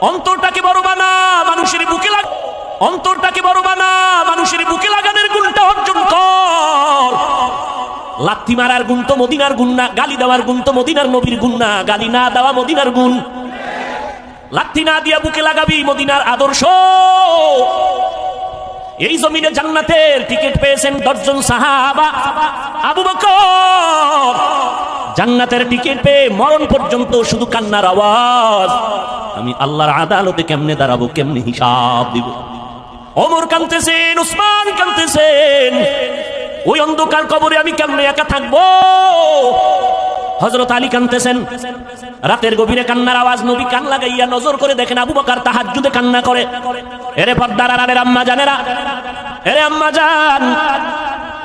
অন্তরটাকে বড় বানা, মানুষের বুকে লাগ অন্তরটাকে বড় বানা, মানুষের বুকে লাগানোর গুণটা অর্জন কর। লাথি মারার গুণ তো মদিনার গুণ না, গালি দেওয়ার গুণ তো মদিনার নবীর গুণ না, গালি না দেওয়া মদিনার গুণ। লাথি না দিয়া বুকে লাগাবি মদিনার আদর্শ। এই জমিনে জান্নাতের টিকিট পেয়েছেন দশজন সাহাবা। আবু বকর। জান্নাতের টিকিট পেয়ে মরণ পর্যন্ত শুধু কান্নার আওয়াজ। আমি আল্লাহর আদালতে কেমনে দাঁড়াবো, কেমনে হিসাব দিব? অমর কানতেছেন উসমান কানতেছেন ওই অন্ধকার কবরে আমি কেমনে একা থাকব? হজরত আলী কানতেছেন রাতের গভীরে কান্নার আওয়াজ নবী কান লাগাইয়া নজর করে দেখেন আবু বকার তাহাজ্জুদে কান্না করে। এরে পর্দার আরে আম্মা জানেরা? এরে আম্মা জান!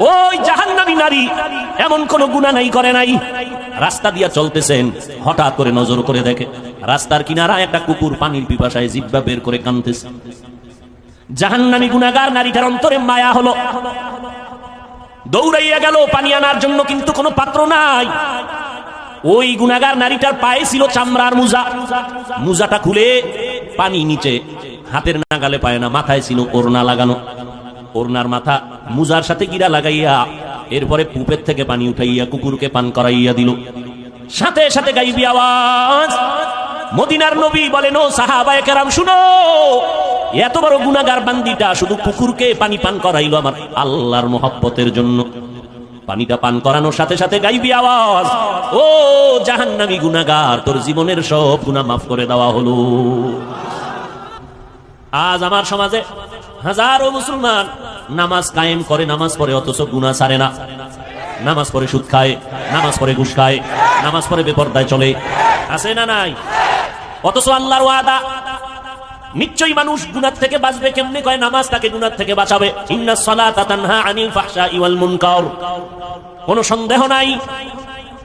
ওই জাহান্নামী নারী, এমন কোন গুনাহ নাই, করে নাই। রাস্তা দিয়া চলতেছেন, হঠাৎ করে নজর করে দেখে, রাস্তার কিনারা একটা কুকুর পানির পিপাসায় জিব্বা বের করে কানতেছে। জাহান্নামী গুনাগার নারীটার অন্তরে মায়া হলো। দৌড়াইয়া গেল, পানি আনার জন্য কিন্তু কোনো পাত্র নাই। ওই গুনাগার নারীটার পায়ে ছিল চামড়ার মুজা। মুজাটা খুলে পানি নিচে, হাতের নাগালে পায় না, মাথায় ছিল ওড়না লাগানো। ওড়নার মাথা মুজার সাথে গিরা লাগাইয়া এরপরে পুপের থেকে পানি উঠাইয়া কুকুরকে পান করাইয়া দিল। সাথে সাথে গাইবি আওয়াজ। মদিনার নবী বলেন ও সাহাবায়ে কেরাম, শুনো। এত বড় গুনাগার বান্দিটা শুধু কুকুরকে পানি পান করাইলো আমার আল্লাহর মোহব্বতের জন্য। পানিটা পান করানোর সাথে সাথে গাইবি আওয়াজ, ও জাহান্নামী গুনাগার তোর জীবনের সব গুনাহ মাফ করে দেওয়া হলো। আজ আমার সমাজে হাজারো মুসলমান নামাজ কায়েম করে, নামাজ পড়ে, অথচ গুনাহ সারে না। নামাজ পড়ে সুদ খায়, নামাজ পড়ে ঘুষ খায়, নামাজ পড়ে বেপর্দায় চলে। আছে না নাই? অথচ আল্লাহর ওয়াদা, নিশ্চয়ই মানুষ গুনার থেকে বাঁচবে কেমনি কয়? নামাজ তাকে গুনার থেকে বাঁচাবে। ইন্না সালাতা তানহা আনিল ফাহশাই ওয়াল মুনকার। কোনো সন্দেহ নাই?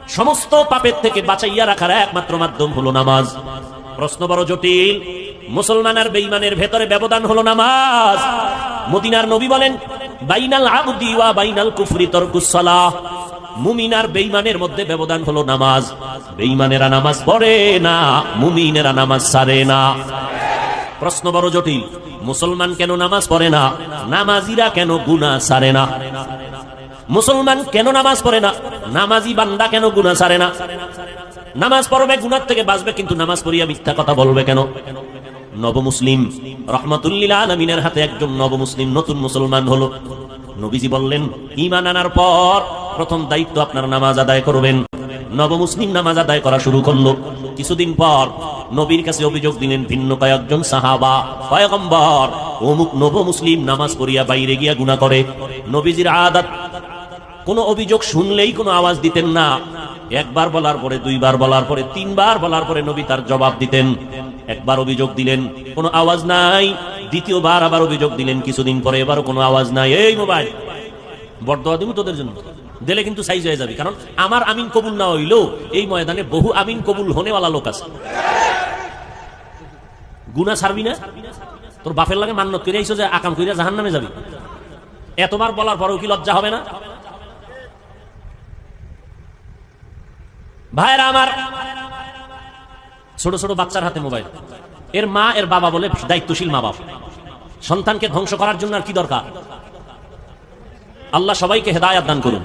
সমস্ত পাপের থেকে বাঁচাইয়া রাখার একমাত্র মাধ্যম হলো নামাজ। প্রশ্ন বড় জটিল। মুসলমান আর বেঈমানের ভেতরে ব্যবধান হলো নামাজ। মদিনার নবী বলেন, বাইনাল আবদি ওয়া বাইনাল কুফরি তরকুস সালাহ। মুমিন আর বেঈমানের মধ্যে ব্যবধান হলো নামাজ। বেঈমানেরা নামাজ পড়ে না, মুমিনেরা নামাজ সারে না। প্রশ্ন বড় জটিল, মুসলমান কেন নামাজ পড়ে না? নামাজিরা কেন গুনা সারে না? মুসলমান কেন নামাজ পড়ে না? নামাজি বান্দা কেন গুনা সারে না? নামাজ পড়বে গুনার থেকে বাঁচবে, কিন্তু নামাজ পড়িয়া মিথ্যা কথা বলবে কেন? নব মুসলিম রহমতুল্লিল আলমিনের হাতে একজন নব মুসলিম নতুন মুসলমান হলো। নবীজি বললেন ইমান আনার পর প্রথম দায়িত্ব আপনার নামাজ আদায় করবেন। নব মুসলিম নামাজ আদায় করা শুরু করল। কিছুদিন পর নবীর কাছে অভিযোগ দিলেন, ভিন্ন কয়েকজন সাহাবা, পয়গম্বর অমুক নব মুসলিম নামাজ পড়িয়া বাইরে গিয়া গুণা করে। নবীজির আদাত, কোনো অভিযোগ শুনলেই কোনো আওয়াজ দিতেন না। একবার বলার পরে, দুইবার বলার পরে, তিনবার বলার পরে নবী তার জবাব দিতেন। একবার অভিযোগ দিলেন, কোনো আওয়াজ নাই। দ্বিতীয়বার আবার অভিযোগ দিলেন, কিছুদিন পরে এবারও কোনো আওয়াজ নাই। এই মোবাইল বর্দোয়া দিব তোদের জন্য। দিলে কিন্তু সাইজ হয়ে যাবে, কারণ আমার আমিন কবুল না হইলেও এই ময়দানে বহু আমিন কবুল হনেওয়ালা লোক আছে। গুনা ছাড়বি না? তোর বাপের লাগে মান্নত করে আইসো যে আকাম কইরা জাহান নামে যাবি। এতবার বলার পরেও কি লজ্জা হবে না? ভাইরা আমার ছোট ছোট বাচ্চার হাতে মোবাইল। এর মা, এর বাবা বলে দায়িত্বশীল মা বাবা সন্তানকে ধ্বংস করার জন্য আর কি দরকার? আল্লাহ সবাইকে হেদায়াত দান করুন।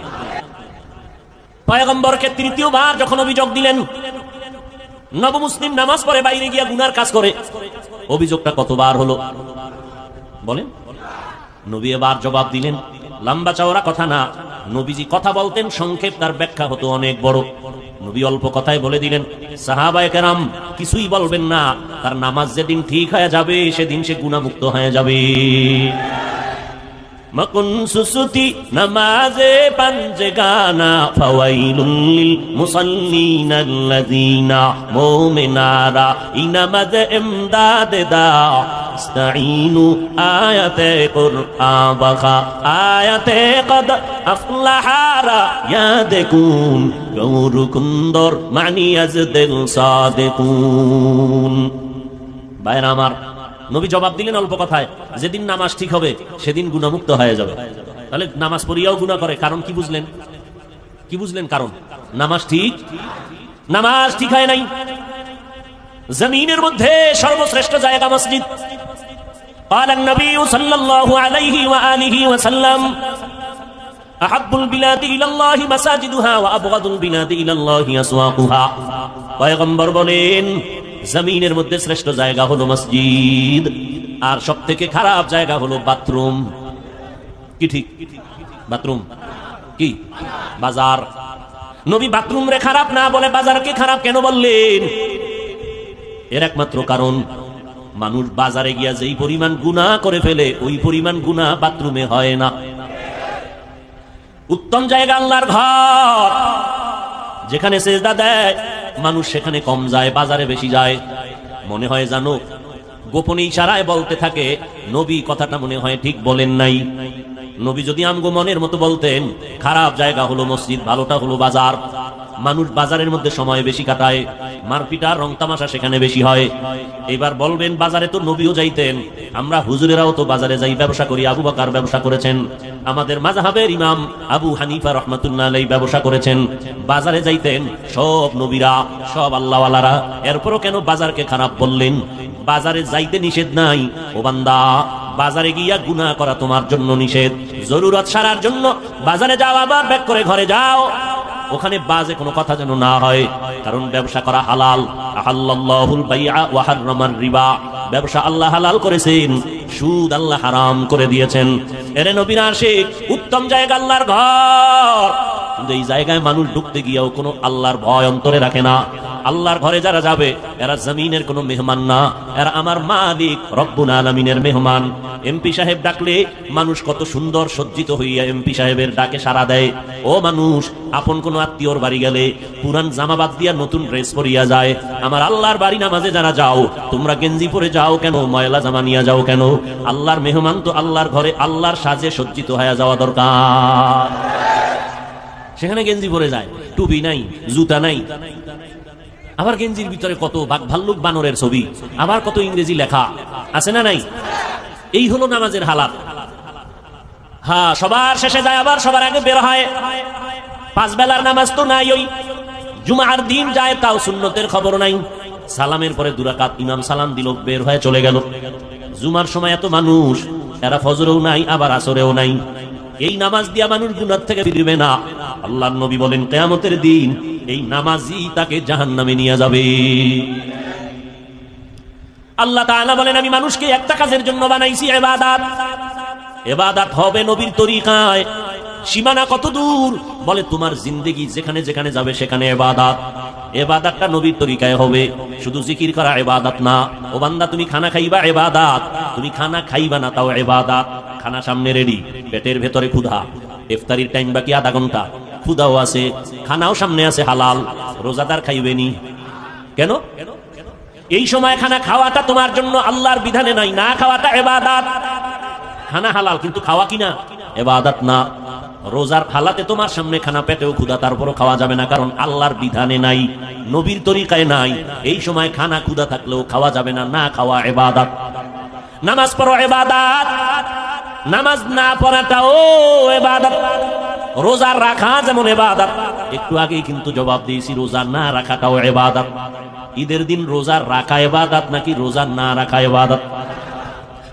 পয়গম্বরকে তৃতীয়বার যখন অভিযোগ দিলেন নব মুসলিম নামাজ পড়ে, বাইরে গিয়া গুনার কাজ করে, অভিযোগটা কতবার হলো? বলেন। নবী এবার জবাব দিলেন, লম্বা চওড়া কথা না। নবীজি কথা বলতেন, সংক্ষেপ তার ব্যাখ্যা হতো অনেক বড়। নবী অল্প কথায় বলে দিলেন, সাহাবায়ে কেরাম, কিছুই বলবেন না, তার নামাজ যেদিন ঠিক হয়ে যাবে, সেদিন সে গুণামুক্ত হয়ে যাবে। মকুন ইনামাজ ইমদাদ ইস্তাঈনু আয়াতে কুরআন বাখা আয়াতে কদ আফলাহারা ইয়াদকুন গৌরকুন্দর মানি আজদিল সাদিকুন বাইরা আমার, নবী জবাব দিলেন অল্প কথায়, যেদিন নামাজ ঠিক হবে, সেদিন গুণামুক্ত হয়ে যাবে। তাহলে নামাজ পড়িয়াও গুণা করে, কারণ কি বুঝলেন? কি বুঝলেন কারণ? নামাজ ঠিক? নামাজ ঠিক হয় নাই? জমিনের মধ্যে সর্বশ্রেষ্ঠ জায়গা মসজিদ قال النبي صلى الله عليه وآله وسلم أحب البلاد إلى الله مساجدها وأبغض البلاد إلى الله أسواقها পয়গম্বর বলেন জমিনের মধ্যে শ্রেষ্ঠ জায়গা হলো মসজিদ আর সব থেকে খারাপ জায়গা হলো বাথরুম কি ঠিক বাথরুম কি বাজার নবী বাথরুম রে খারাপ না বলে বাজারকে খারাপ কেন বললেন এর একমাত্র কারণ, মানুষ বাজারে গিয়া যেই পরিমাণ গুণা করে ফেলে, ওই পরিমাণ গুণা বাথরুমে হয় না। উত্তম জায়গা আল্লাহর ঘর। যেখানে সেজদা দেয়, মানুষ সেখানে কম যায়, বাজারে বেশি যায়। মনে হয় জানো গোপনে ইশারায় বলতে থাকে, নবী কথাটা মনে হয় ঠিক বলেন নাই। নবী যদি আমগো মনের মতো বলতেন, খারাপ জায়গা হলো মসজিদ, ভালোটা হলো বাজার। মানুষ বাজারের মধ্যে সময় বেশি কাটায়, মারপিটা রং তামাশা সেখানে বেশি হয়। এবার বলবেন, বাজারে তো নবীও যাইতেন। আমরা হুজুরেরাও তো বাজারে যাই, ব্যবসা করি, আবু বাকার ব্যবসা করেছেন। আমাদের মাজাহাবের ইমাম আবু হানিফা রহমাতুল্লাহ ব্যবসা করেছেন। বাজারে যাইতেন, সব নবীরা, সব আল্লাহওয়ালারা। এরপরও কেন বাজারকে খারাপ বললেন? বাজারে যাইতে নিষেধ নাই। ও বান্দা, বাজারে গিয়া গুনাহ করা তোমার জন্য নিষেধ। জরুরত সারার জন্য বাজারে যাও, আবার ব্যাক করে ঘরে যাও। ওখানে বাজে কোনো কথা যেন না হয়। কারণ ব্যবসা করা হালাল। আহাল্লাহুল বাইআ ওয়া হাররামার রিবা। ব্যবসা আল্লাহ হালাল করেছেন, সুদ আল্লাহ হারাম করে দিয়েছেন। এরে নবীর আশিক, উত্তম জায়গা আল্লাহর ঘর। কিন্তু এই জায়গায় মানুষ ঢুকতে গিয়েও কোনো আল্লাহর ভয় অন্তরে রাখে না। আল্লাহর ঘরে যারা যাবে, এরা জমিনের কোনো মেহমান না। এরা আমার মালিক, রব্বুল আলমিনের মেহমান। এমপি সাহেব ডাকলে মানুষ কত সুন্দর সজ্জিত হইয়া এমপি সাহেবের ডাকে সাড়া দেয়। ও মানুষ, আপন কোন আত্মীয়র বাড়ি গেলে পুরান জামাবাদ দিয়া নতুন ড্রেস পরিয়া যায়। আমার আল্লাহর বাড়ি নামাজে যারা যাও, তোমরা গেঞ্জি পরে যাও কেন, ময়লা জামা নিয়ে যাও কেন? আল্লাহর মেহমান তো আল্লাহর ঘরে আল্লাহর সাজে সজ্জিত হয়ে যাওয়া দরকার। সেখানে গেঞ্জি পরে যায়, টুপি নাই, জুতা নাই আবার গেঞ্জির ভিতরে কত বাঘ ভাল্লুক বানরের ছবি, আবার কত ইংরেজি লেখা, আছে না নাই? এই হলো নামাজের হালাত। হ্যাঁ সবার শেষে যায়, আবার সবার আগে বের হয়। পাঁচ বেলার নামাজ তো নাই ওই। জুমার দিন যায়, তাও সুন্নতের খবর নাই। সালামের পরে দুরাকাত ইমাম সালাম দিল, বের হয়ে চলে গেল। জুমার সময় এত মানুষ, এরা ফজরেও নাই, আবার আসরেও নাই। এই নামাজ দিয়া মানুষ গুনার থেকে ফিরবে না। আল্লাহ নবী বলেন, কেয়ামতের দিন এই নামাজই তাকে জাহান নামে নিয়ে যাবে। আল্লাহ তাআলা বলেন, আমি মানুষকে একটা কাজের জন্য বানাইছি, এবাদাত। এবাদাত হবে নবীর তরিকায়। সীমানা কত দূর? বলে, তোমার জিন্দেগি যেখানে যেখানে যাবে সেখানে এবাদাত। এবাদাতটা নবীর তরিকায় হবে। শুধু জিকির করা এবাদাত না। ও বান্দা, তুমি খানা খাইবা, এবাদাত। তুমি খানা খাইবা না, তাও এবাদাত। খানা সামনে রেডি পেটের ভেতরে ক্ষুধা। ইফতারির টাইম বাকি আধা ঘণ্টা। ক্ষুধাও আছে, খানাও সামনে আছে, হালাল। রোজাদার খাইবেনি কেন? এই সময় খানা খাওয়াটা তোমার জন্য আল্লাহর বিধানে নাই না খাওয়াটা এবাদাত। খানা হালাল, কিন্তু খাওয়া কিনা? এবাদাত না। রোজার হালাতে তোমার সামনে খানা পেটেও ক্ষুধা, তারপরও খাওয়া যাবে না, কারণ আল্লাহর বিধানে নাই, নবীর তরিকায় নাই। এই সময় খানা ক্ষুধা থাকলেও খাওয়া যাবে না না খাওয়া এবাদাত। নামাজ পড়ো এবাদাত। নামাজ না পড়াটাও এবাদাত। রোজা রাখা যেমন এবাদাত। একটু আগেই কিন্তু জবাব দিয়েছি, রোজা না রাখাটাও এবাদাত। ঈদের দিন রোজা রাখা এবাদত নাকি রোজা না রাখা এবাদত?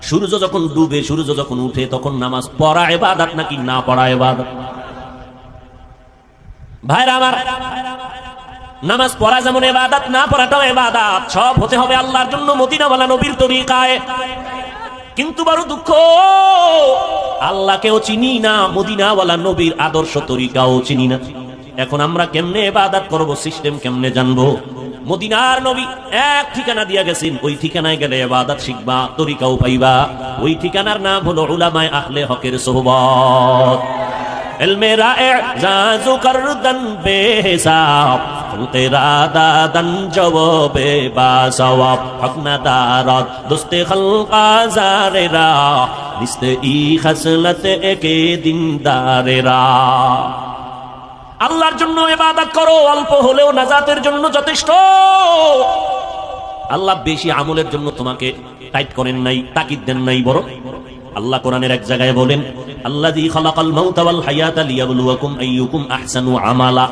সূর্য যখন ডুবে, সূর্য যখন উঠে, তখন নামাজ পড়া এবাদত নাকি না পড়া এবাদাত? ভাইরা আমার, নামাজ পড়া যেমন এবাদাত, না পড়াটাও এবাদাত। সব হতে হবে আল্লাহর জন্য মদিনাওয়ালা নবীর তরিকায়। কিন্তু বড় দুঃখ। আল্লাহকেও চিনি না, মদিনাওয়ালা নবীর আদর্শ তরিকাও চিনি না। এখন আমরা কেমনে এবাদাত করব, সিস্টেম কেমনে জানব? মদিনার নবী এক ঠিকানা দিয়া গেছেন, ওই ঠিকানায় গেলে এবাদাত শিখবা, তরিকাও পাইবা। ওই ঠিকানার নাম হলো উলামায় আহলে হকের সোহবত। علمِ رائع زازو کردن بے حساب تو تیرا دادن جواب با ثواب حق ندارد دوست خلق آزار را نیست ای خصلت ایک دیندار را আল্লাহর জন্য ইবাদত করো অল্প হলেও নাজাতের জন্য যথেষ্ট আল্লাহ বেশি আমলের জন্য তোমাকে টাইট করেন নাই তাকিদ দেন নাই বড় আল্লাহ কোরআনের এক জায়গায় বলেন আহসানু আমালা।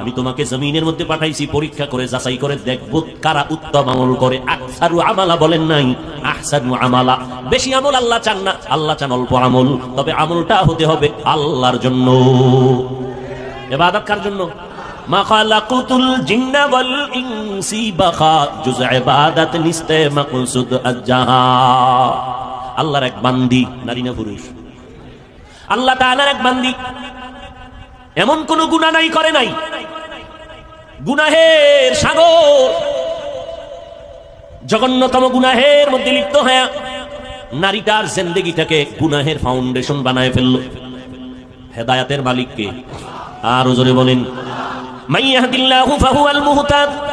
আমি তোমাকে জমিনের মধ্যে পাঠাইছি, পরীক্ষা করে, যাচাই করে দেখব কারা উত্তম আমল করে। আকসারু আমালা বলেন নাই, আহসানু আমালা। বেশি আমল আল্লাহ চান না, আল্লাহ চান অল্প আমল। তবে আমলটা হতে হবে আল্লাহর জন্য। এবাদত কার জন্য? মা খালাকুতুল জিন্না ওয়াল ইনসি বাখা। জুজ ইবাদত নিস্তে মাকসুদ আজ্জাহা। আল্লাহর এক বান্দি, নারী না পুরুষ? আল্লাহ তালার এক বান্দি। এমন কোন গুণা নাই, করে নাই। গুনাহের সাগর। জঘন্যতম গুনাহের মধ্যে লিপ্ত হয়ে নারীটার জেন্দেগিটাকে গুনাহের ফাউন্ডেশন বানায় ফেলল। হেদায়াতের মালিককে। আর জোরে বলেন, মাইয়াহদিল্লাহু ফাহুয়াল মুহতাদ।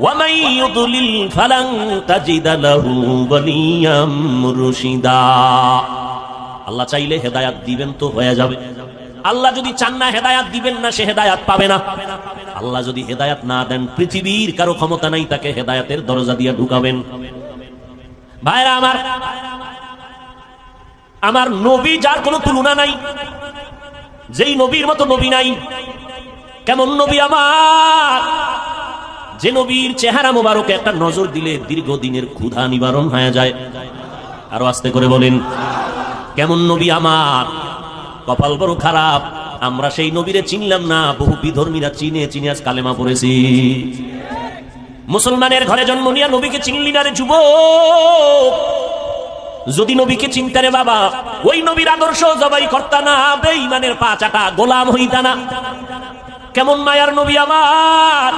ومن يضلل فلن تجد له وليا مرشدا আল্লাহ চাইলে হেদায়াত দিবেন তো হয়ে যাবে আল্লাহ যদি চান না হেদায়াত দিবেন না সে হেদায়াত পাবে না আল্লাহ যদি হেদায়াত না দেন পৃথিবীর কারো ক্ষমতা নাই তাকে হেদায়াতের দরজা দিয়ে ঢুকাবেন ভাইরা আমার আমার নবী যার কোনো তুলনা নাই যেই নবীর মতো নবী নাই কেমন নবী আমার যে নবীর চেহারা মোবারকে একটা নজর দিলে দীর্ঘদিনের ক্ষুধা নিবারণ হয়ে যায়। আরও আস্তে করে বলেন, কেমন নবী আমার? কপাল বড় খারাপ। আমরা সেই নবীরে চিনলাম না। বহু বিধর্মীরা চিনে চিনে আজ কালেমা পড়েছি। মুসলমানের ঘরে জন্ম নিয়ে নবীকে চিনলি না রে যুব যদি নবীকে চিনতে রে বাবা, ওই নবীর আদর্শ জবাই কর্তা না পা চাটা গোলাম হইতা না। কেমন মায়ার নবী আমার?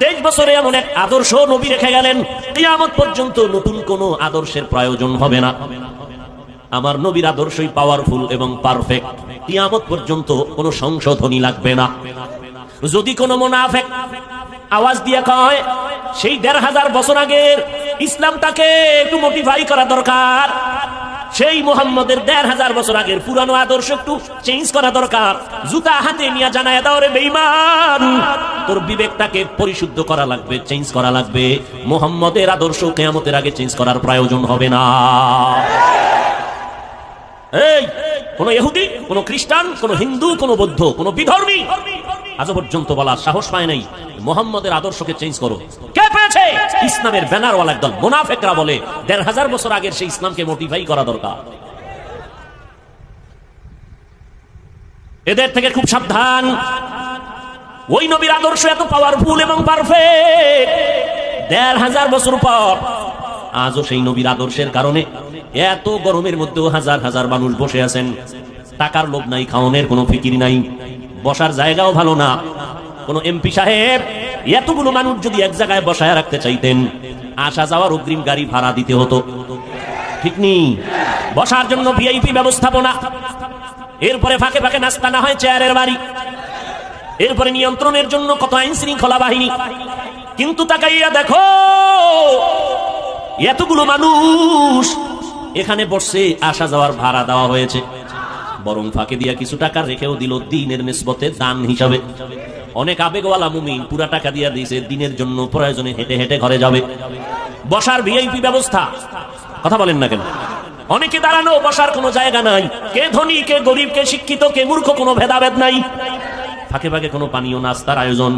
তেইশ বছরে এমন এক আদর্শ নবী রেখে গেলেন, কিয়ামত পর্যন্ত নতুন কোন আদর্শের প্রয়োজন হবে না। আমার নবীর আদর্শই পাওয়ারফুল এবং পারফেক্ট কিয়ামত পর্যন্ত কোনো সংশোধনী লাগবে না। যদি কোনো মোনাফেক আওয়াজ দিয়ে কয়, সেই দেড় হাজার বছর আগের ইসলামটাকে একটু মোটিফাই করা দরকার। সেই মোহাম্মদের দেড় হাজার বছর আগের পুরানো আদর্শ একটু চেঞ্জ করা দরকার। জুতা হাতে নিয়ে জানায় দাও রে বেইমান তোর বিবেকটাকে পরিশুদ্ধ করা লাগবে চেঞ্জ করা লাগবে। মোহাম্মদের আদর্শ কেয়ামতের আগে চেঞ্জ করার প্রয়োজন হবে না। এই, কোন ইহুদি, কোন খ্রিস্টান, কোন হিন্দু, কোন বৌদ্ধ, কোন বিধর্মী আজ পর্যন্ত বলার সাহস পায় নাই। মোহাম্মদের আদর্শকে চেঞ্জ করো। কে পেয়েছে? ইসলামের ব্যানারওয়ালা একদল মোনাফেকরা বলে, দেড় হাজার বছর আগের সেই ইসলামকে মোটিফাই করা দরকার। এদের থেকে খুব সাবধান। ওই নবীর আদর্শ এত পাওয়ারফুল এবং পারফেক্ট দেড় হাজার বছর পর আজও সেই নবীর আদর্শের কারণে এত গরমের মধ্যেও হাজার হাজার মানুষ বসে আছেন। টাকার লোভ নাই খাওয়ানোর কোনো ফিকির নাই। বসার জায়গাও ভালো না। কোন এমপি সাহেব এতগুলো মানুষ যদি এক জায়গায় বসায় রাখতে চাইতেন, আসা যাওয়ার অগ্রিম গাড়ি ভাড়া দিতে হতো। ঠিক নেই বসার জন্য ভিআইপি ব্যবস্থাপনা। এরপরে ফাঁকে ফাঁকে নাস্তা না হয় চেয়ারের বাড়ি। এরপরে নিয়ন্ত্রণের জন্য কত আইন শৃঙ্খলা বাহিনী। কিন্তু তাকাইয়া দেখো, এতগুলো মানুষ এখানে বসে আসা যাওয়ার ভাড়া দেওয়া হয়েছে। বরং ফাঁকে দিয়া কিছু টাকা রেখেও দিল দিনের নিসবতে দান হিসাবে। অনেক আবেগওয়ালা মুমিন পুরা টাকা দিয়া দিয়েছে, দিনের জন্য প্রয়োজনে হেঁটে হেঁটে ঘরে যাবে। বসার ভিআইপি ব্যবস্থা। কথা বলেন না কেন? অনেকে দাঁড়ানো, বসার কোনো জায়গা নাই। কে ধনী, কে গরিব, কে শিক্ষিত, কে মূর্খ, কোনো ভেদাভেদ নাই। ফাঁকে ফাঁকে কোনো পানীয় নাস্তার আয়োজন।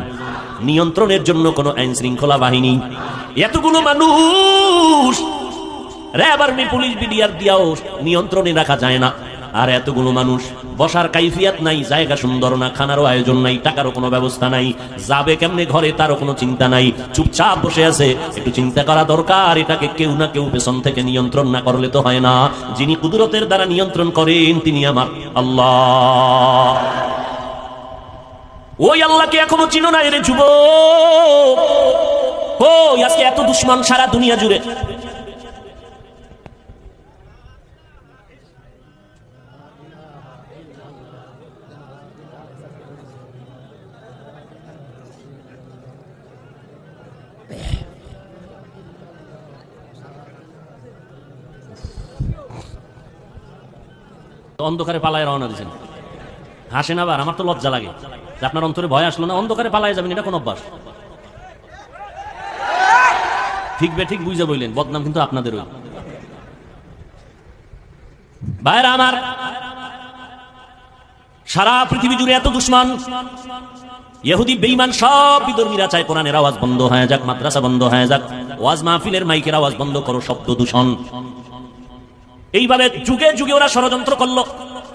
নিয়ন্ত্রণের জন্য কোনো আইন শৃঙ্খলা বাহিনী। এতগুলো মানুষ, র্যাব আর্মি, পুলিশ, বিডিআর দিয়াও নিয়ন্ত্রণে রাখা যায় না। আর এতগুলো মানুষ বসার কাইফিয়াত নাই, জায়গা সুন্দর না, খানারও আয়োজন নাই, টাকারও কোনো ব্যবস্থা নাই, যাবে কেমনে ঘরে তারও কোনো চিন্তা নাই, চুপচাপ বসে আছে, একটু চিন্তা করা দরকার, এটাকে কেউ না কেউ পেছন থেকে নিয়ন্ত্রণ না করলে তো হয় না, যিনি কুদরতের দ্বারা নিয়ন্ত্রণ করেন, তিনি আমার আল্লাহ। ওই আল্লাহকে এখনও চিনো না, এরে যুব ও আজকে এত দুশ্মন সারা দুনিয়া জুড়ে। অন্ধকারে পালায় রওনা দিয়েছেন। হাসেন আবার, আমার তো লজ্জা লাগে। আপনার অন্তরে ভয় আসলো না, অন্ধকারে পালায় যাবেন, এটা কোন অভ্যাস? ঠিক বে ঠিক বুঝে বললেন, বদনাম কিন্তু আপনাদের ওই ভাইরা আমার, সারা পৃথিবী জুড়ে এত দুশ্মন, ইহুদি, বেঈমান সব বিধর্মীরা চায় কোরআনের আওয়াজ বন্ধ হয়ে যাক, মাদ্রাসা বন্ধ হয়ে যাক, ওয়াজ মাহফিলের মাইকের আওয়াজ বন্ধ করো, শব্দ দূষণ। এইভাবে যুগে যুগে ওরা ষড়যন্ত্র করল,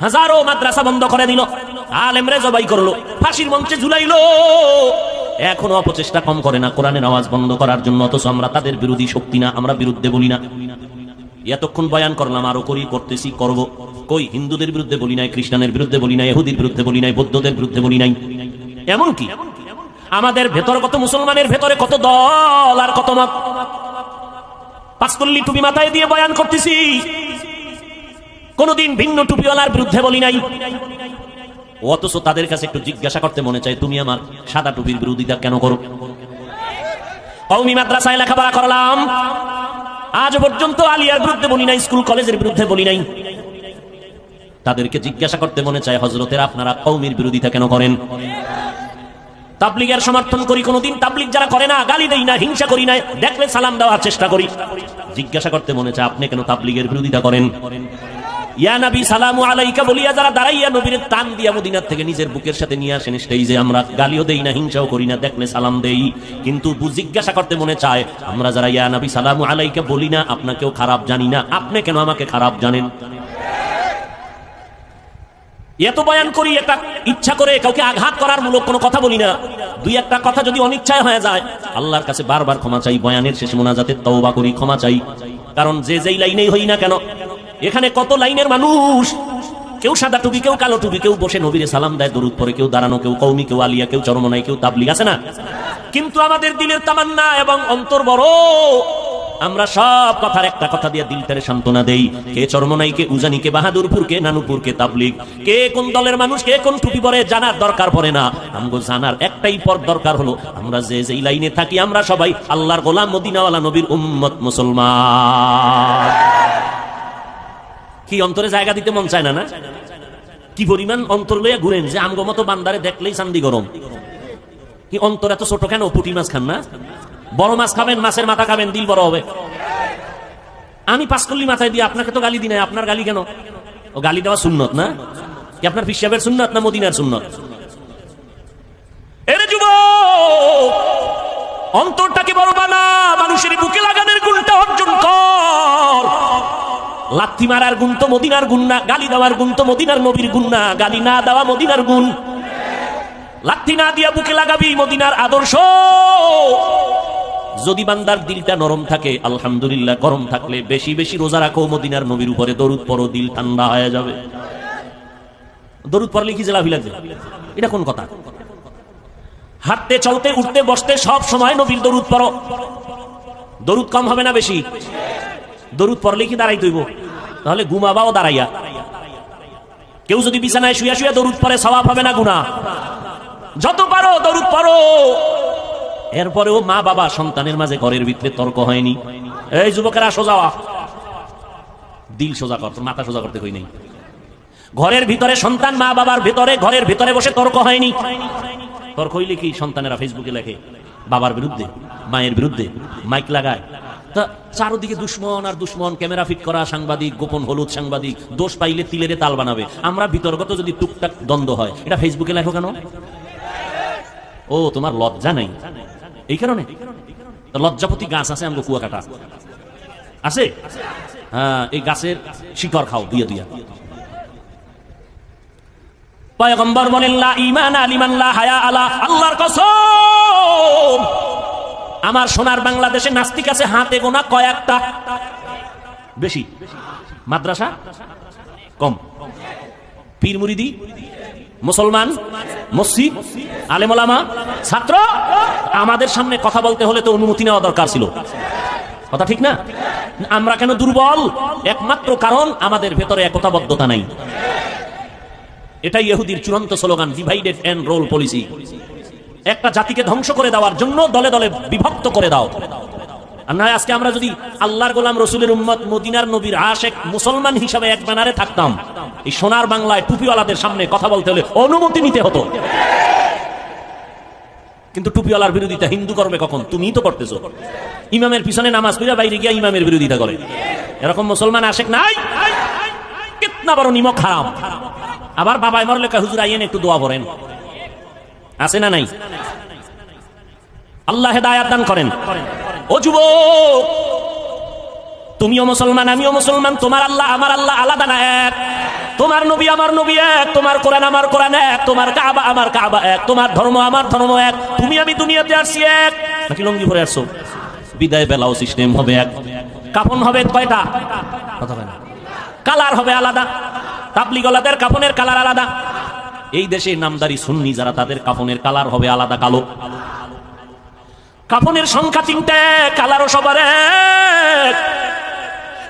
হাজারো মাদ্রাসা বন্ধ করে দিল, আলেমরে জবাই করল, ফাঁসির মঞ্চে ঝুলাইলো। এখনও অপচেষ্টা কম করে না, কোরআনের আওয়াজ বন্ধ করার জন্য, অথচ আমরা তাদের বিরোধী শক্তি না, আমরা বিরুদ্ধে বলি না। এতক্ষণ বয়ান করলাম, আরও করি, করতেছি, করব। কই, হিন্দুদের বিরুদ্ধে বলি নাই, খ্রিস্টানের বিরুদ্ধে বলি নাই, ইহুদির বিরুদ্ধে বলি নাই, বৌদ্ধদের বিরুদ্ধে বলি নাই। এমন কি? আমাদের ভেতর কত মুসলমানের ভেতরে কত দল আর কত মত? পাঁচকল্লি টুপি মাথায় দিয়ে বয়ান করতেছি। কোনদিন ভিন্ন টুপিওয়ালার বিরুদ্ধে বলি নাই। অথচ তাদের কাছে একটু জিজ্ঞাসা করতে মনে চায়, তুমি আমার সাদা টুপির বিরোধিতা কেন করো? কৌমি মাদ্রাসায় লেখাপড়া করলাম। আজ পর্যন্ত আলিয়ার বিরুদ্ধে বলি নাই, স্কুল কলেজের বিরুদ্ধে বলি নাই। তাদেরকে জিজ্ঞাসা করতে মনে চায় হজরতের আপনারা কৌমির বিরোধিতা কেন করেন? তাবলিগের সমর্থন করি, কোনোদিন তাবলিগ যারা করে না, গালি দেই না, হিংসা করি না, দেখলে সালাম দেওয়ার চেষ্টা করি। জিজ্ঞাসা করতে মনে চায়, আপনি কেন তাবলিগের বিরোধিতা করেন? ইয়া সালামু আলাইকা বলিয়া যারা দাঁড়াইয়া নবীর টান দিয়া মদিনার থেকে নিজের বুকের সাথে নিয়ে আসেন স্টেজে আমরা গালিও দেই না, হিংসাও করি না দেখলে সালাম দেই। কিন্তু জিজ্ঞাসা করতে মনে চায়, আমরা যারা ইয়া নবী, সালামু আলাইকা বলি না, আপনাকেও খারাপ জানি না, আপনি কেন আমাকে খারাপ জানেন? এত বয়ান করি, একটা ইচ্ছা করে কাউকে আঘাত করার মূলক কোনো কথা বলি না। দুই একটা কথা যদি অনিচ্ছায় হয়ে যায়, আল্লাহর কাছে বারবার ক্ষমা চাই, বয়ানের শেষে মোনাজাতে তওবা করি, ক্ষমা চাই। কারণ যে যেই লাইনেই হই না কেন এখানে কত লাইনের মানুষ? কেউ সাদা টুপি, কেউ কালো টুপি, কেউ বসে নবীরে সালাম দেয়, দরুদ পরে কেউ দাঁড়ানো, কেউ কৌমি কেউ আলিয়া, কেউ চরমনাই কেউ তাবলিগ, আছে না? কিন্তু আমাদের দিলের তামান্না এবং অন্তর বড়। আমরা সব কথার একটা কথা দিয়ে দিলটারে সান্ত্বনা দেই। কে চরমনাই কে উজানি, কে বাহাদুরপুর, কে নানুপুর, কে তাবলিগ, কে কোন দলের মানুষ, কে কোন টুপি পরে, জানার দরকার পড়ে না। আমগো জানার একটাই পর দরকার হলো, আমরা যে যেই লাইনে থাকি, আমরা সবাই আল্লাহর গোলাম, মদিনাওয়ালা নবীর উম্মত মুসলমান। কি অন্তরে জায়গা দিতে মন চায় না না? কি পরিমাণ অন্তর লইয়া ঘুরেন যে আমগো মতো বান্দারে দেখলেই চান্দি গরম। কি অন্তর এত ছোট কেন? পুটি মাছ খান না? বড় মাছ খাবেন, মাছের মাথা খাবেন, দিল বড় হবে। আমি পাঁচকল্লি মাথায় দিয়ে আপনাকে তো গালি দিই নাই, আপনার গালি কেন? ও গালি দেওয়া সুন্নত, না? কি আপনার ফিসাবের সুন্নত না মদিনার সুন্নত? এরে যুব অন্তরটাকে বড় বানা, মানুষের বুকে লাগানোর লাথি মারার গুণ তো মদিনার গুণ না, গালি দেওয়ার গুণ তো মদিনার নবীর গুণ না, গালি না দেওয়া মদিনার গুণ। লাথি না দিয়া বুকে লাগাবি মদিনার আদর্শ। যদি বান্দার দিলটা নরম থাকে, আলহামদুলিল্লাহ গরম থাকলে বেশি বেশি রোজা রাখো, মদিনার নবীর উপরে দরুদ পরো দিল ঠান্ডা হয়ে যাবে। দরুদ পড়লে কি জেলাভি লাগবে? এটা কোন কথা? হাঁটতে, চলতে, উঠতে, বসতে সব সময় নবীর দরুদ পড়ো। দরুদ কম হবে না বেশি? দরুদ পড়লে কি দাঁড়াই তৈব তাহলে ঘুমাবাও দাঁড়াইয়া। কেউ যদি বিছানায় শুয়া শুয়া দরুদ পরে স্বভাব হবে না গুণা যত পারো দরুদ পড়ো। এরপরেও মা বাবা সন্তানের মাঝে ঘরের ভিতরে তর্ক হয়নি। এই যুবকেরা সোজাওয়া দিল সোজা করতো মাথা সোজা করতে কই নেই। ঘরের ভিতরে সন্তান মা বাবার ভিতরে, ঘরের ভিতরে বসে তর্ক হয়নি। তর্ক হইলে কি সন্তানেরা ফেসবুকে লেখে, বাবার বিরুদ্ধে, মায়ের বিরুদ্ধে, মাইক লাগায়? তা চারোদিকে দুশ্মন আর দুশ্মন, ক্যামেরা ফিট করা, সাংবাদিক, গোপন হলুদ সাংবাদিক, দোষ পাইলে তিলেরে তাল বানাবে। আমরা বিতর্কত যদি টুকটাক দ্বন্দ্ব হয়, এটা ফেসবুকে লেখো কেন? ও, তোমার লজ্জা নাই। এই কারণে? লজ্জাপতি গাছ আছে আমগো কুয়াকাটা। আছে? হ্যাঁ এই গাছের শিকড় খাও, দিয়ে দিয়া। পয়গম্বর বলেন, লা ইমান আলিমান লা হায়া আলা, আল্লাহর কসম। আমার সোনার বাংলাদেশে নাস্তিক আছে, হাতে গোনা কয়েকটা। বেশি? মাদ্রাসা? কম। পীর মুরিদি? মুসলমান? মসজিদ? আলেমলামা? ছাত্র? আমাদের সামনে কথা বলতে হলে তো অনুমতি নেওয়া দরকার ছিল। কথা ঠিক না? আমরা কেন দুর্বল? একমাত্র কারণ আমাদের ভেতরে একতাবদ্ধতা নাই। এটাই ইহুদির চূড়ান্ত slogan divided and rule policy একটা জাতিকে ধ্বংস করে দেওয়ার জন্য দলে দলে বিভক্ত করে দাও। আজকে আমরা যদি আল্লাহর গোলাম রসুলের উম্মত মদিনার নবীর মুসলমান হিসাবে এক ব্যানারে থাকতাম এই সোনার বাংলায় টুপিওয়ালাদের সামনে কথা বলতে হলে অনুমতি নিতে হতো। কিন্তু টুপিওয়ালার বিরোধিতা হিন্দু করবে কখন? তুমিই তো করতেছো। ইমামের পিছনে নামাজ পড়া বাইরে গিয়া ইমামের বিরোধিতা করে। এরকম মুসলমান আশেক নাই? কিতনা বড় নিমক হারাম। আবার বাবাই কয়, হুজুর আইয়েন একটু দোয়া পড়েন। আছে না নাই? আল্লাহ হেদায়াত দান করেন। ও যুবক, তুমিও মুসলমান, আমিও মুসলমান, তোমার আল্লাহ আমার আল্লাহ আলাদা না এক। তোমার নবী আমার নবী এক, তোমার কোরআন আমার কোরআন এক, তোমার কাবা আমার কাবা এক, তোমার ধর্ম আমার ধর্ম এক, তুমি আমি দুনিয়াতে আসছি এক। নাকি লঙ্গি ভরে আসছো? বিদায় বেলাও সিস্টেম হবে এক। কাফন হবে কয়টা? কথা কালার হবে আলাদা। তাবলি গলাদের কাফনের কালার আলাদা। এই দেশে নামদারি সুন্নি যারা, তাদের কাফনের কালার হবে আলাদা কালো। কাফনের সংখ্যা তিনটে, কালারও সবার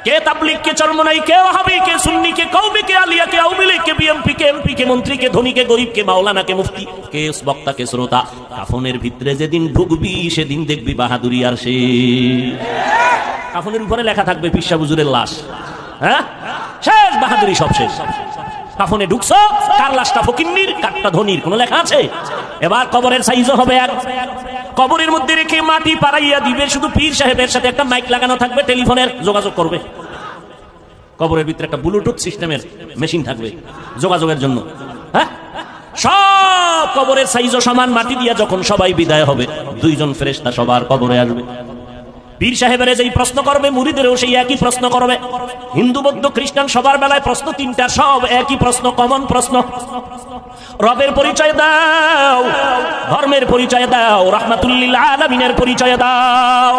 কে তাবলিক কে চরমনাই, কে ওহাবি কে সুন্নি, কে কৌমি কে আলিয়া, কে আউমিলি কে বিএমপি, কে এমপি, কে মন্ত্রী, কে ধনী, কে গরিব, কে মাওলানা, কে মুফতি, কে বক্তা, কে শ্রোতা। কাফনের ভিতরে যেদিন ঢুকবি, সেদিন দেখবি বাহাদুরি আর সে। কাফনের উপরে লেখা থাকবে পিসা বুজুরের লাশ। হ্যাঁ? শেষ, বাহাদুরি সব শেষ। কাফনে ঢুকছো, কার লাশটা ফকিন্নির, কারটা ধনির, কোনো লেখা আছে? এবার কবরের সাইজও হবে এক। কবরের মধ্যে রেখে মাটি পাড়াইয়া দিবে, শুধু পীর সাহেবের সাথে একটা মাইক লাগানো থাকবে, টেলিফোনের যোগাযোগ করবে। কবরের ভিতরে একটা ব্লুটুথ সিস্টেমের মেশিন থাকবে, যোগাযোগের জন্য। হ্যাঁ? সব কবরের সাইজও সমান, মাটি দিয়া যখন সবাই বিদায় হবে, দুইজন ফেরেশতা সবার কবরে আসবে। পীর সাহেবের যেই প্রশ্ন করবে মুড়িদেরও সেই একই প্রশ্ন করবে। হিন্দু, বৌদ্ধ, খ্রিস্টান সবার বেলায় প্রশ্ন তিনটা, সব একই প্রশ্ন, কমন প্রশ্ন। রবের পরিচয় দাও, ধর্মের পরিচয় দাও, রহমাতুল্লিল আলমিনের পরিচয় দাও।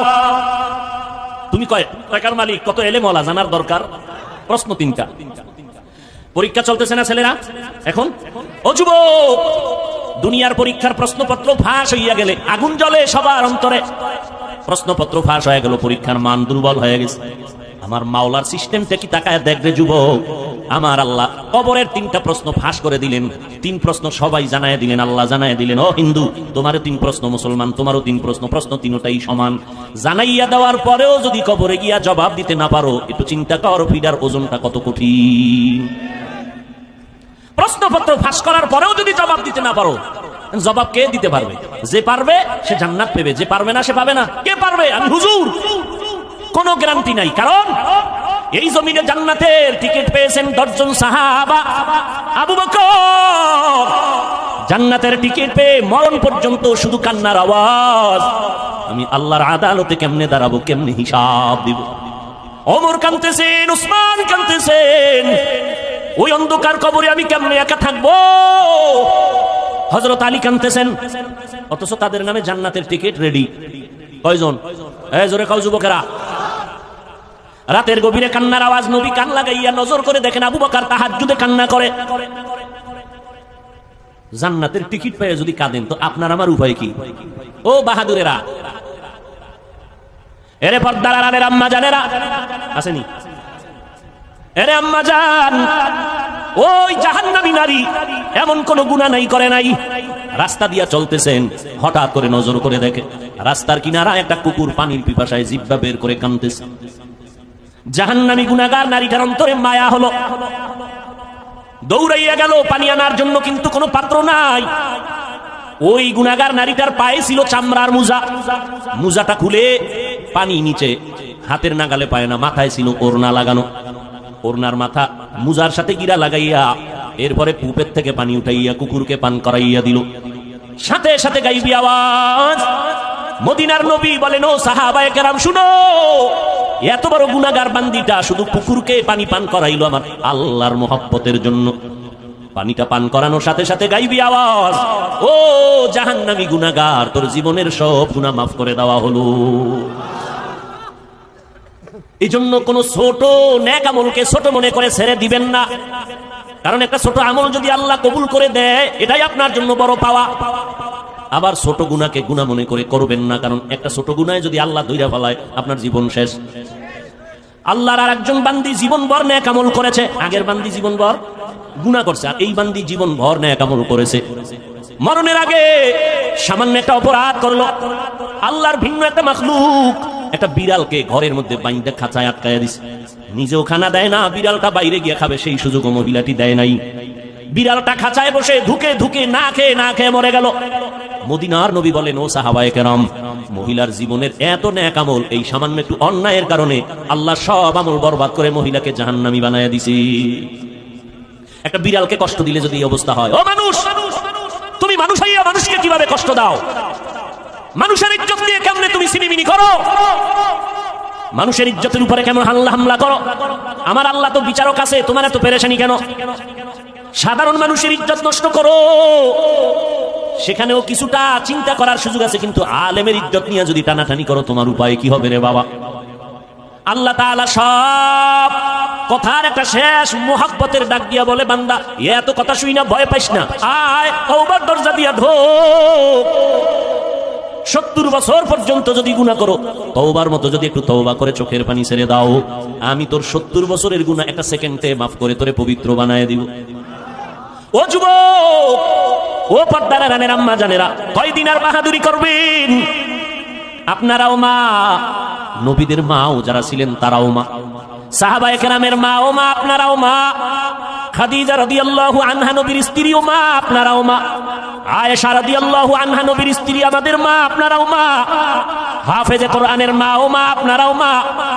তুমি কয়, টাকার মালিক, কত এলে মলা জানার দরকার? প্রশ্ন তিনটা। পরীক্ষা চলতেছে না ছেলেরা? এখন? ও দুনিয়ার পরীক্ষার প্রশ্নপত্র ফাঁস হইয়া গেলে, আগুন জ্বলে সবার অন্তরে। প্রশ্নপত্র ফাঁস হয়ে গেল, পরীক্ষার মান দুর্বল হয়ে গেছে। আমার মাওলার সিস্টেমটা কি তাকায় দেখবে যুবক। আমার আল্লাহ কবরের তিনটা প্রশ্ন ফাঁস করে দিলেন। তিন প্রশ্ন সবাই জানায় দিলেন, আল্লাহ জানায় দিলেন, ও হিন্দু, তোমারও তিন প্রশ্ন, মুসলমান, তোমারও তিন প্রশ্ন প্রশ্ন তিনটাই সমান। জানাইয়া দেওয়ার পরেও যদি কবরে গিয়া জবাব দিতে না পারো, একটু চিন্তা কর, ফিডার ওজনটা কত কঠিন। প্রশ্নপত্র ফাঁস করার পরেও যদি জবাব দিতে না পারো জবাব কে দিতে পারবে? যে পারবে, সে জান্নাত পেবে। যে পারবে না, সে পাবে না। কে পারবে? আমি হুজুর। কোনো গ্যারান্টি নাই। কারণ এই জমিনে জান্নাতের টিকিট পেয়েছেন দশজন সাহাবা। আবু বকর। জান্নাতের টিকিট পেয়ে মরণ পর্যন্ত শুধু কান্নার আওয়াজ। আমি আল্লাহর আদালতে কেমনে দাঁড়াবো, কেমনে হিসাব দিব? অমর কানতেছেন উসমান কানতেছেন ওই অন্ধকার কবরে আমি কেমনে একা থাকব? হজরত আলী কানতেছেন। অথচ তাদের নামে জান্নাতের টিকিট রেডি কয়জন? জোরে কও যুবকেরা। রাতের গভীরে কান্নার আওয়াজ নবী কান লাগাইয়া নজর করে দেখেন আবু বকার তাহাজ্জুদে কান্না করে। জান্নাতের টিকিট পেয়ে যদি কাঁদেন, তো আপনার আমার উপায় কি? ও বাহাদুরেরা, এরে পর্দার আম্মা জানেরা, আসেনি? এরে আম্মা জান ওই জাহান্নামী নারী, এমন কোন গুণা নাই, করে নাই। রাস্তা দিয়া চলতেছেন, হঠাৎ করে নজর করে দেখে, রাস্তার কিনারা একটা কুকুর পানির পিপাসায় জিব্বা বের করে কানতেছে। জাহান্নামী গুণাগার নারীটার অন্তরে মায়া হলো। দৌড়াইয়া গেল, পানি আনার জন্য কিন্তু কোনো পাত্র নাই। ওই গুণাগার নারীটার পায়ে ছিল চামড়ার মুজা। মুজাটা খুলে পানি নিচে, হাতের নাগালে পায় না, মাথায় ছিল ওড়না লাগানো। ওড়নার মাথা মুজার সাথে গিরা লাগাইয়া এরপরে পুপের থেকে পানি উঠাইয়া কুকুরকে পান করাইয়া দিল। সাথে সাথে গাইবি আওয়াজ। মদিনার নবী বলেন, ও সাহাবায়ে কেরাম, শুনো, এত বড় গুনাগার বান্দিটা শুধু কুকুরকে পানি পান করাইলো আমার আল্লাহর মোহাব্বতের জন্য। পানিটা পান করানোর সাথে সাথে গাইবি আওয়াজ, ও জাহান্নামী গুনাগার তোর জীবনের সব গুনাহ মাফ করে দেওয়া হলো। এই জন্য কোন ছোট ন্যাক আমলকে ছোট মনে করে ছেড়ে দিবেন না। কারণ একটা ছোট আমল যদি আল্লাহ কবুল করে দেয়, এটাই আপনার জন্য বড় পাওয়া। আবার ছোট গুণাকে গুণা মনে করে করবেন না, কারণ একটা ছোট গুণায় যদি আল্লাহ দইরা ফেলায়, আপনার জীবন শেষ। আল্লাহর আর একজন বান্দি জীবন ভর ন্যাক আমল করেছে। আগের বান্দি জীবন ভর গুণা করছে, আর এই বান্দি জীবন ভর ন্যাক আমল করেছে। মরণের আগে সামান্য একটা অপরাধ করল। আল্লাহর ভিন্ন একটা মাখলুক। একটা বিড়ালকে ঘরের মধ্যে বাইন্দে খাঁচায় আটকায় দিছে। নিজেও খানা দেয় না, বিড়ালটা বাইরে গিয়ে খাবে, সেই সুযোগ মহিলাটি দেয় নাই। বিড়ালটা খাঁচায় বসে ধুকে ধুকে না খেয়ে না খেয়ে মরে গেল। মদিনার নবী বলেন, ও সাহাবায়ে কেরাম, মহিলার জীবনের এত ন্যাক আমল এই সামান্য একটু অন্যায়ের কারণে আল্লাহ সব আমল বরবাদ করে মহিলাকে জাহান্নামী বানায় দিছি। একটা বিড়ালকে কষ্ট দিলে যদি এই অবস্থা হয়, ও মানুষ, তুমি মানুষ হইয়া মানুষকে কীভাবে কষ্ট দাও? মানুষের ইজ্জত নিয়ে কেমনে তুমি সিনিমিনি করো? মানুষের ইজ্জতের উপরে কেন হামলা হামলা করো? আমার আল্লাহ তো বিচারক আছে, তোমার এত পেরেশানি কেন? সাধারণ মানুষের ইজ্জত নষ্ট করো। সেখানেও কিছুটা চিন্তা করার সুযোগ আছে, কিন্তু আলেমের ইজ্জত নিয়ে যদি টানাটানি করো, তোমার উপায় কি হবে রে বাবা? আল্লাহ তাআলা সব কথার একটা শেষ মোহাব্বতের ডাক দিয়া বলে, বান্দা এত কথা শুই না, ভয় পাইস না। আয় দরজা দিয়া ঢোক সত্তর বছর পর্যন্ত যদি গুণা করো, তওবার মতো যদি একটু তওবা করে চোখের পানি ছেড়ে দাও, আমি তোর সত্তর বছরের গুণা একটা সেকেন্ডে মাফ করে তোরে পবিত্র বানায় দিব। ও যুবক, ও পর্দারা রানের আম্মা জানেরা, কয়দিন আর বাহাদুরি করবেন? আপনারাও মা, নবীদের মাও যারা ছিলেন তারাও মা। সাহাবায়ে কেরামের মা, ও মা, আপনারাও মা। খাদিজা রাদিয়াল্লাহু আনহা নবীর স্ত্রীও মা, আপনারাও মা। আয়েশা রাদিয়াল্লাহু আনহা নবীর স্ত্রী, আমাদের মা, আপনারাও মা। হাফেজে কোরআনের মা, ও মা, আপনারাও মা।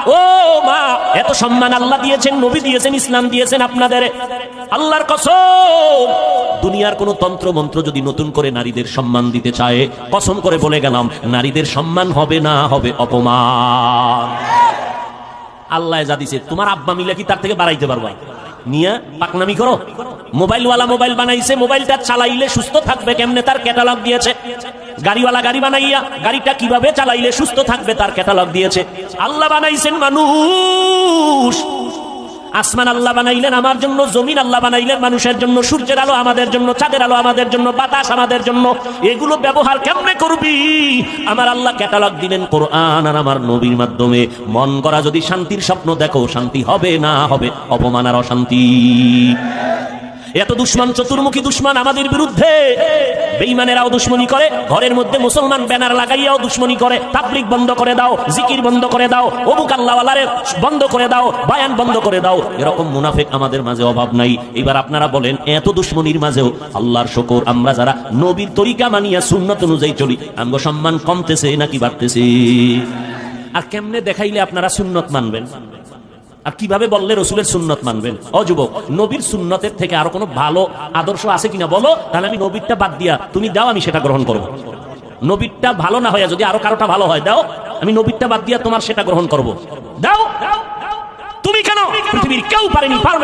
ও মা, এত সম্মান আল্লাহ দিয়েছেন, নবী দিয়েছেন, ইসলাম দিয়েছেন আপনাদের। আল্লাহর কসম, দুনিয়ার কোন তন্ত্র মন্ত্র যদি নতুন করে নারীদের সম্মান দিতে চায়, কসম করে বলে গেলাম, নারীদের সম্মান হবে না, হবে অপমান। আল্লাহ যা দিছে, তোমার আব্বা মিলে কি তার থেকে বাড়াইতে পারবা? নিয়া পাকনামি করো। মোবাইলওয়ালা মোবাইল বানাইছে, মোবাইলটা চালাইলে সুস্থ থাকবে, কেমনে তার ক্যাটালগ দিয়েছে? গাড়িওয়ালা গাড়ি বানাইয়া গাড়িটা কীভাবে চালাইলে সুস্থ থাকবে, তার ক্যাটালগ দিয়েছে। আল্লাহ বানাইছেন মানুষ। আসমান আল্লাহ বানাইলেন, আমার জন্য জমিন আল্লাহ বানাইলেন, মানুষের জন্য সূর্যের আলো, আমাদের জন্য চাঁদের আলো, আমাদের জন্য বাতাস, আমাদের জন্য এগুলো ব্যবহার কেমনে করবি? আমার আল্লাহ ক্যাটালগ দিলেন কোরআন আর আমার নবীর মাধ্যমে। মন করা যদি শান্তির স্বপ্ন দেখো, শান্তি হবে না হবে অপমান আর অশান্তি। এত দুশ্মন, চতুর্মুখী দুশ্মন আমাদের বিরুদ্ধে। বেইমানেরাও দুশ্মনী করে, ঘরের মধ্যে মুসলমান ব্যানার লাগাইয়াও দুশ্মনী করে। তাবলিক বন্ধ করে দাও, জিকির বন্ধ করে দাও অবুক আল্লাহওয়ালারে বন্ধ করে দাও, বায়ান বন্ধ করে দাও। এরকম মুনাফেক আমাদের মাঝে অভাব নাই। এবার আপনারা বলেন, এত দুশ্মনির মাঝেও আল্লাহর শকর। আমরা যারা নবীর তরিকা মানিয়া সুন্নত অনুযায়ী চলি, আমগো সম্মান কমতেছে নাকি বাড়তেছে? আর কেমনে দেখাইলে আপনারা সুন্নত মানবেন? আর কীভাবে বললে রসুলের সুন্নত মানবেন? অযুবক নবীর সুন্নতের থেকে আরও কোনো ভালো আদর্শ আছে কিনা বলো? তাহলে আমি নবীরটা বাদ দিয়া তুমি দাও, আমি সেটা গ্রহণ করব। নবীরটা ভালো না হয় যদি আরও কারোটা ভালো হয়, দাও, আমি নবীরটা বাদ দিয়া তোমার সেটা গ্রহণ করব। দাও তুমি কেন? পৃথিবীর কেউ পারেনি, পারবে